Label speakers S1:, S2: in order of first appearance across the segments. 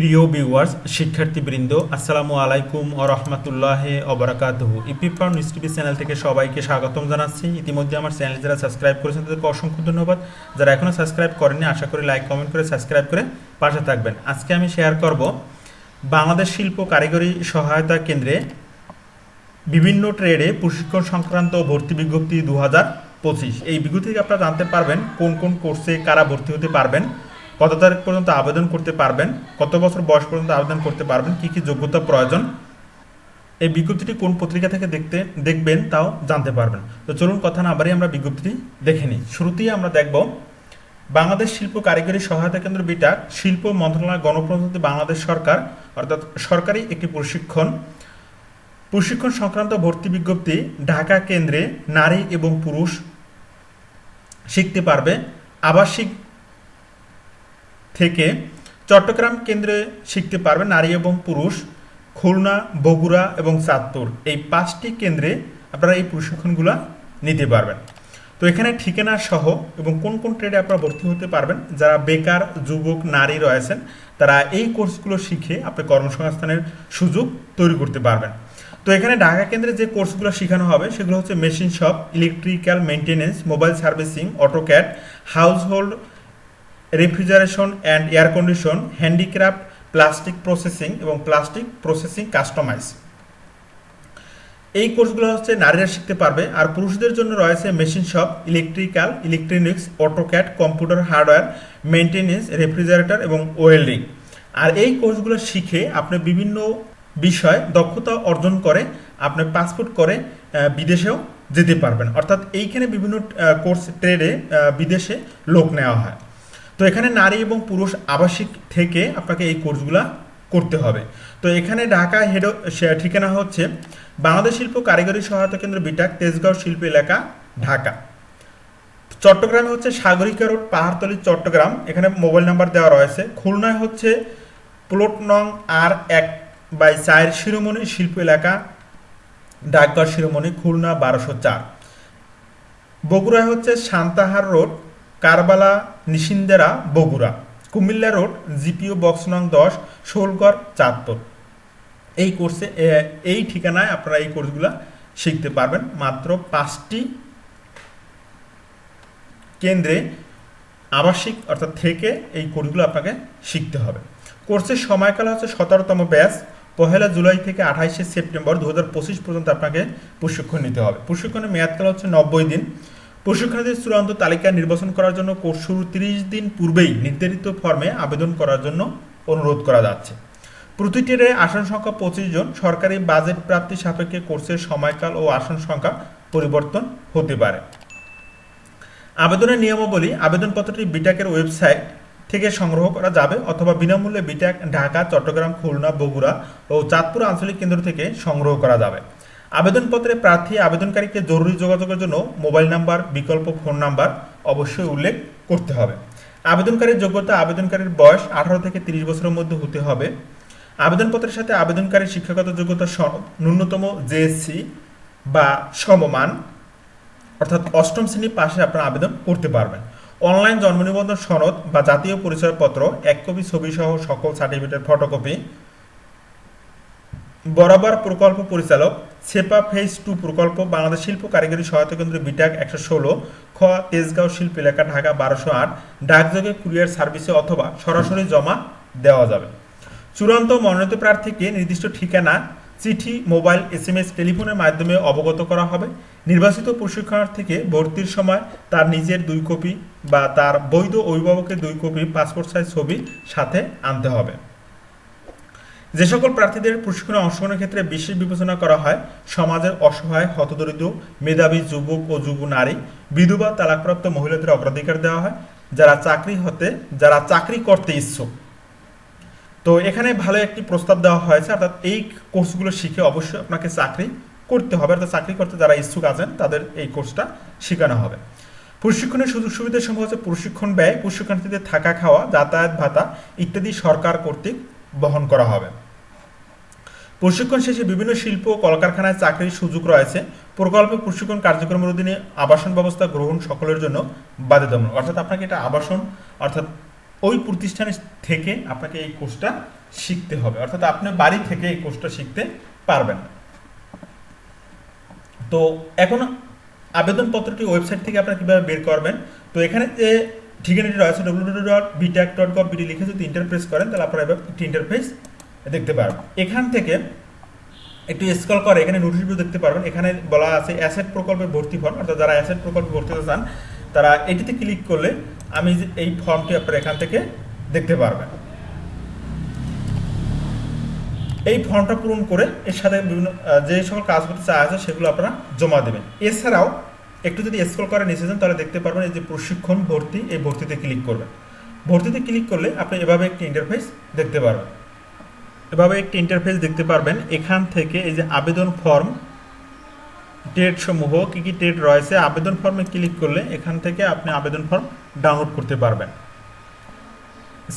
S1: প্রিয় ভিউয়ার্স শিক্ষার্থীবৃন্দ, আসসালামু আলাইকুম ও রহমতুল্লাহ অবরাকাতহু ইপিপার নিউজ টিভি চ্যানেল থেকে সবাইকে স্বাগতম জানাচ্ছি। ইতিমধ্যে আমার চ্যানেল যারা সাবস্ক্রাইব করেছেন, তাদেরকে অসংখ্য ধন্যবাদ। যারা এখনও সাবস্ক্রাইব করেননি, আশা করি লাইক কমেন্ট করে সাবস্ক্রাইব করে পাশে থাকবেন। আজকে আমি শেয়ার করব বাংলাদেশ শিল্প কারিগরি সহায়তা কেন্দ্রে বিভিন্ন ট্রেডে প্রশিক্ষণ সংক্রান্ত ভর্তি বিজ্ঞপ্তি দু হাজার পঁচিশ। এই বিজ্ঞপ্তি থেকে আপনারা জানতে পারবেন কোন কোন কোর্সে কারা ভর্তি হতে পারবেন। কত তারিখ পর্যন্ত আবেদন করতে পারবেন, কত বছর বয়স পর্যন্ত আবেদন করতে পারবেন, কি কি যোগ্যতা প্রয়োজন, এই বিজ্ঞপ্তিটি কোন পত্রিকা থেকে দেখতে, দেখবেন তাও জানতে পারবেন। তো চলুন কথা না বাড়ি আমরা বিজ্ঞপ্তিটি দেখে নিই। শুরুতেই আমরা দেখব, বাংলাদেশ শিল্প কারিগরি সহায়তা কেন্দ্র বিটাক শিল্প মন্ত্রণালয় গণপ্রজাতন্ত্রী বাংলাদেশ সরকার, অর্থাৎ সরকারি একটি প্রশিক্ষণ প্রশিক্ষণ সংক্রান্ত ভর্তি বিজ্ঞপ্তি ঢাকা কেন্দ্রে নারী এবং পুরুষ শিখতে পারবে। আবাসিক থেকে চট্টগ্রাম কেন্দ্রে শিখতে পারবে নারী এবং পুরুষ, খুলনা, বগুড়া এবং চাঁদপুর। এই পাঁচটি কেন্দ্রে আপনারা এই প্রশিক্ষণগুলো নিতে পারবেন। তো এখানে ঠিকানা সহ এবং কোন কোন ট্রেডে আপনারা ভর্তি হতে পারবেন, যারা বেকার, যুবক, নারী রয়েছেন, তারা এই কোর্সগুলো শিখে আপনি কর্মসংস্থানের সুযোগ তৈরি করতে পারবেন। তো এখানে ঢাকা কেন্দ্রে যে কোর্সগুলো শেখানো হবে, সেগুলো হচ্ছে machine shop, electrical maintenance mobile servicing AutoCAD house hold refrigeration and air condition, handicraft, plastic processing এবং প্লাস্টিক প্রসেসিং কাস্টমাইজ। এই কোর্সগুলো হচ্ছে নারীরা শিখতে পারবে আর পুরুষদের জন্য রয়েছে machine shop, electrical, electronics AutoCAD computer hardware maintenance refrigerator এবং ওয়েল্ডিং। আর এই কোর্সগুলো শিখে আপনি বিভিন্ন বিষয় দক্ষতা অর্জন করে আপনি পাসপোর্ট করে বিদেশেও যেতে পারবেন। অর্থাৎ এইখানে বিভিন্ন কোর্স ট্রেডে বিদেশে লোক নেওয়া হয়। তো এখানে নারী এবং পুরুষ আবাসিক থেকে আপনাকে এই কোর্সগুলো করতে হবে। তো এখানে ঢাকা হেড ঠিকানা হচ্ছে বাংলাদেশ শিল্প কারিগরি সহায়তা কেন্দ্র বিটাক, তেজগাঁও শিল্প এলাকা, ঢাকা। চট্টগ্রামে হচ্ছে সাগরিকা রোড, পাহাড়তলি, চট্টগ্রাম। এখানে মোবাইল নাম্বার দেওয়া রয়েছে। খুলনায় হচ্ছে প্লট নং আর এক বাই চায়ের শিরোমণি শিল্প এলাকা, ডাকঘর শিরোমণি, খুলনা বারোশো চার। বগুড়ায় হচ্ছে Santahar road Karbala, Nishindara, Bogura, Cumilla road, GPO box নং দশ, শোলগড়, চাঁদপুর। এই কোর্সে এই ঠিকানায় আপনারা এই কোর্সগুলো শিখতে পারবেন। মাত্র পাঁচটি কেন্দ্রে আবাসিক অর্থাৎ থেকে এই কোর্সগুলো আপনাকে শিখতে হবে। কোর্সের সময়কাল হচ্ছে সতেরোতম ব্যাচ পহেলা জুলাই থেকে আঠাইশে সেপ্টেম্বর দু হাজার পঁচিশ পর্যন্ত আপনাকে প্রশিক্ষণ নিতে হবে। প্রশিক্ষণের মেয়াদকাল হচ্ছে নব্বই দিন। প্রশিক্ষণার্থীর চূড়ান্ত তালিকা নির্বাচন করার জন্য কোর্স শুরু তিরিশ দিন পূর্বেই নির্ধারিত ফর্মে আবেদন করার জন্য অনুরোধ করা যাচ্ছে। প্রতিটি রে আসন সংখ্যা পঁচিশ জন, সরকারি বাজেট প্রাপ্তি সাপেক্ষে কোর্সের সময়কাল ও আসন সংখ্যা পরিবর্তন হতে পারে। আবেদনের নিয়মাবলী আবেদনপত্রটি বিটাকের ওয়েবসাইট থেকে সংগ্রহ করা যাবে অথবা বিনামূল্যে বিটাক, ঢাকা, চট্টগ্রাম, খুলনা, বগুড়া ও চাঁদপুর আঞ্চলিক কেন্দ্র থেকে সংগ্রহ করা যাবে। আবেদনপত্রে প্রার্থী আবেদনকারীকে জরুরি যোগাযোগের জন্য মোবাইল নাম্বার, বিকল্প ফোন নাম্বার অবশ্যই উল্লেখ করতে হবে। আবেদনকারীর যোগ্যতা আবেদনকারীর বয়স আঠারো থেকে তিরিশ বছরের মধ্যে হতে হবে। আবেদনপত্রের সাথে আবেদনকারীর শিক্ষাগত যোগ্যতা ন্যূনতম জেএসসি বা সমমান, অর্থাৎ অষ্টম শ্রেণি পাশে আপনারা আবেদন করতে পারবেন। অনলাইন জন্ম নিবন্ধন সনদ বা জাতীয় পরিচয়পত্র, এক কপি ছবি সহ সকল সার্টিফিকেটের ফটোকপি বরাবর প্রকল্প পরিচালক সেপা ফেজ টু প্রকল্প, বাংলাদেশ শিল্প কারিগরি সহায়তা কেন্দ্র বিটাক একশো ষোলো, খ তেজগাঁও শিল্প এলাকা, ঢাকা বারোশো আট, ডাকযোগে কুরিয়ার সার্ভিসে অথবা সরাসরি জমা দেওয়া যাবে। চূড়ান্ত মনোনীত প্রার্থীকে নির্দিষ্ট ঠিকানা, চিঠি, মোবাইল এস এম এস টেলিফোনের মাধ্যমে অবগত করা হবে। নির্বাচিত প্রশিক্ষণার্থীকে ভর্তির সময় তার নিজের দুই কপি বা তার বৈধ অভিভাবকের দুই কপি, পাসপোর্ট সাইজ ছবি সাথে আনতে হবে। যে সকল প্রার্থীদের প্রশিক্ষণে অংশগ্রহণের ক্ষেত্রে বিশেষ বিবেচনা করা হয়, সমাজের অসহায়, হতদরিদ্র, মেধাবী, যুবক ও যুব নারী, বিধবা, তালাকপ্রাপ্ত মহিলাদের অগ্রাধিকার দেওয়া হয়, যারা চাকরি হতে, যারা চাকরি করতে ইচ্ছুক। তো এখানে ভালো একটি প্রস্তাব দেওয়া হয়েছে, অর্থাৎ এই কোর্সগুলো শিখে অবশ্যই আপনাকে চাকরি করতে হবে, অর্থাৎ চাকরি করতে যারা ইচ্ছুক আছেন, তাদের এই কোর্সটা শেখানো হবে। প্রশিক্ষণের সুযোগ সুবিধা সময় হচ্ছে প্রশিক্ষণ ব্যয়, প্রশিক্ষণার্থীদের থাকা খাওয়া, যাতায়াত ভাতা ইত্যাদি সরকার কর্তৃক বহন করা হবে। প্রশিক্ষণ শেষে বিভিন্ন শিল্প ও কলকারখানায় চাকরির সুযোগ রয়েছে। প্রকল্পে প্রশিক্ষণ কার্যক্রমের অধীনে আবাসন ব্যবস্থা গ্রহণ সকলের জন্য বাধ্যতামূলক। অর্থাৎ আপনাকে এটা আবাসন, অর্থাৎ ওই প্রতিষ্ঠানে থেকে আপনাকে এই কোর্সটা শিখতে হবে। অর্থাৎ আপনি বাড়ি থেকে এই কোর্সটা শিখতে পারবেন। তো এখন আবেদনপত্রটি ওয়েবসাইট থেকে আপনারা কীভাবে বের করবেন? তো এখানে যে ঠিকানাটি রয়েছে W dot BITAC dot com BD লিখে যদি ইন্টারফেস করেন, তাহলে আপনারা এবার একটি ইন্টারফেস দেখতে পারবেন। এখান থেকে একটু স্ক্রল করে, এখানে নোটিশ ভিউ দেখতে পারবেন। এখানে বলা আছে অ্যাসেট প্রকল্পে ভর্তি ফর্ম অর্থাৎ যারা অ্যাসেট প্রকল্পে ভর্তি হতে চান, তারা এটিতে ক্লিক করলে আমি এই ফর্মটি আপনারা এখান থেকে দেখতে পারবেন। এই ফর্মটা পূরণ করে এর সাথে বিভিন্ন যে সকল কাজ করতে চা আছে, সেগুলো আপনারা জমা দেবেন। এছাড়াও একটু যদি স্ক্রল করে নিচে যান, তাহলে দেখতে পারবেন এই যে প্রশিক্ষণ ভর্তি, এই ভর্তিতে ক্লিক করবেন ভর্তিতে ক্লিক করলে আপনি এভাবে একটি ইন্টারফেস দেখতে পারবেন। এভাবে একটি ইন্টারফেস দেখতে পারবেন। এখান থেকে এই যে আবেদন ফর্ম টেট সমূহ, কী কী ডেট রয়েছে, আবেদন ফর্মে ক্লিক করলে এখান থেকে আপনি আবেদন ফর্ম ডাউনলোড করতে পারবেন।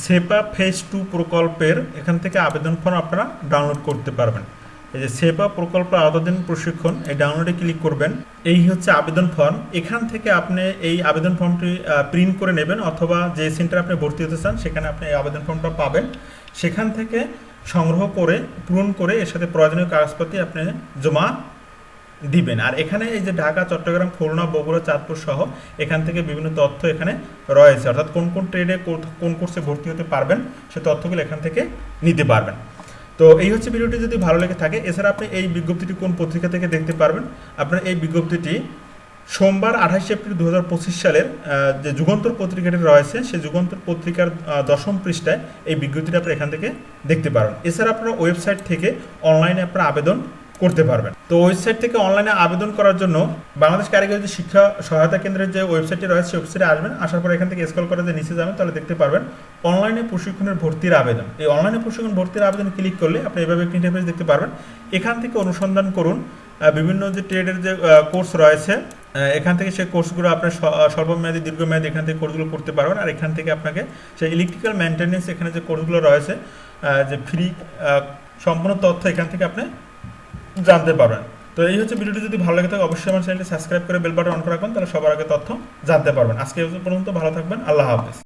S1: সেপা ফেজ টু প্রকল্পের এখান থেকে আবেদন ফর্ম আপনারা ডাউনলোড করতে পারবেন। এই যে সেবা প্রকল্প আবেদন প্রশিক্ষণ, এই ডাউনলোডে ক্লিক করবেন। এই হচ্ছে আবেদন ফর্ম এখান থেকে আপনি এই আবেদন ফর্মটি প্রিন্ট করে নেবেন অথবা যে সেন্টারে আপনি ভর্তি হতে চান, সেখানে আপনি এই আবেদন ফর্মটা পাবেন। সেখান থেকে সংগ্রহ করে, পূরণ করে এর সাথে প্রয়োজনীয় কাগজপত্র আপনি জমা দিবেন। আর এখানে এই যে ঢাকা, চট্টগ্রাম, খুলনা, বগুড়া, চাঁদপুর সহ এখান থেকে বিভিন্ন তথ্য এখানে রয়েছে। অর্থাৎ কোন কোন ট্রেডে কোন কোর্সে ভর্তি হতে পারবেন, সে তথ্যগুলো এখান থেকে নিতে পারবেন। তো এই হচ্ছে ভিডিওটি, যদি ভালো লেগে থাকে, এছাড়া আপনি এই বিজ্ঞপ্তিটি কোন পত্রিকা থেকে দেখতে পারবেন, আপনার এই বিজ্ঞপ্তিটি সোমবার আঠাশে এপ্রিল দু হাজার পঁচিশ সালের যে যুগান্তর পত্রিকাটি রয়েছে, সেই যুগান্তর পত্রিকার দশম পৃষ্ঠায় এই বিজ্ঞপ্তিটা আপনি এখান থেকে দেখতে পারেন। এছাড়া আপনারা ওয়েবসাইট থেকে অনলাইনে আপনারা আবেদন করতে পারবেন। তো ওয়েবসাইট থেকে অনলাইনে আবেদন করার জন্য বাংলাদেশ কারিগরি শিক্ষা সহায়তা কেন্দ্রের যে ওয়েবসাইটটি রয়েছে, সেই ওয়েবসাইটে আসবেন। আসার পর এখান থেকে স্কল করে যে নিচে যাবেন, তাহলে দেখতে পারবেন অনলাইনে প্রশিক্ষণের ভর্তির আবেদন। এই অনলাইনে প্রশিক্ষণ ভর্তির আবেদন ক্লিক করলে আপনি এভাবে একটি ইন্টারফেস দেখতে পারবেন। এখান থেকে অনুসন্ধান করুন বিভিন্ন যে ট্রেডের যে কোর্স রয়েছে এখান থেকে সেই কোর্সগুলো আপনার স্বল্পমেয়াদী, দীর্ঘমেয়াদী এখান থেকে কোর্সগুলো করতে পারবেন। আর এখান থেকে আপনাকে সেই ইলেকট্রিক্যাল মেনটেন্যান্স এখানে যে কোর্সগুলো রয়েছে যে ফ্রি সম্পূর্ণ তথ্য এখান থেকে আপনি জানতে পারবেন। তো এই হচ্ছে ভিডিওটি, যদি ভালো লাগে থাকে অবশ্যই আমার চ্যানেলটি সাবস্ক্রাইব করে বেল বাটন অন করে রাখবেন, তাহলে সবার আগে তথ্য জানতে পারবেন। আজকে পর্যন্ত ভালো থাকবেন, আল্লাহ হাফেজ।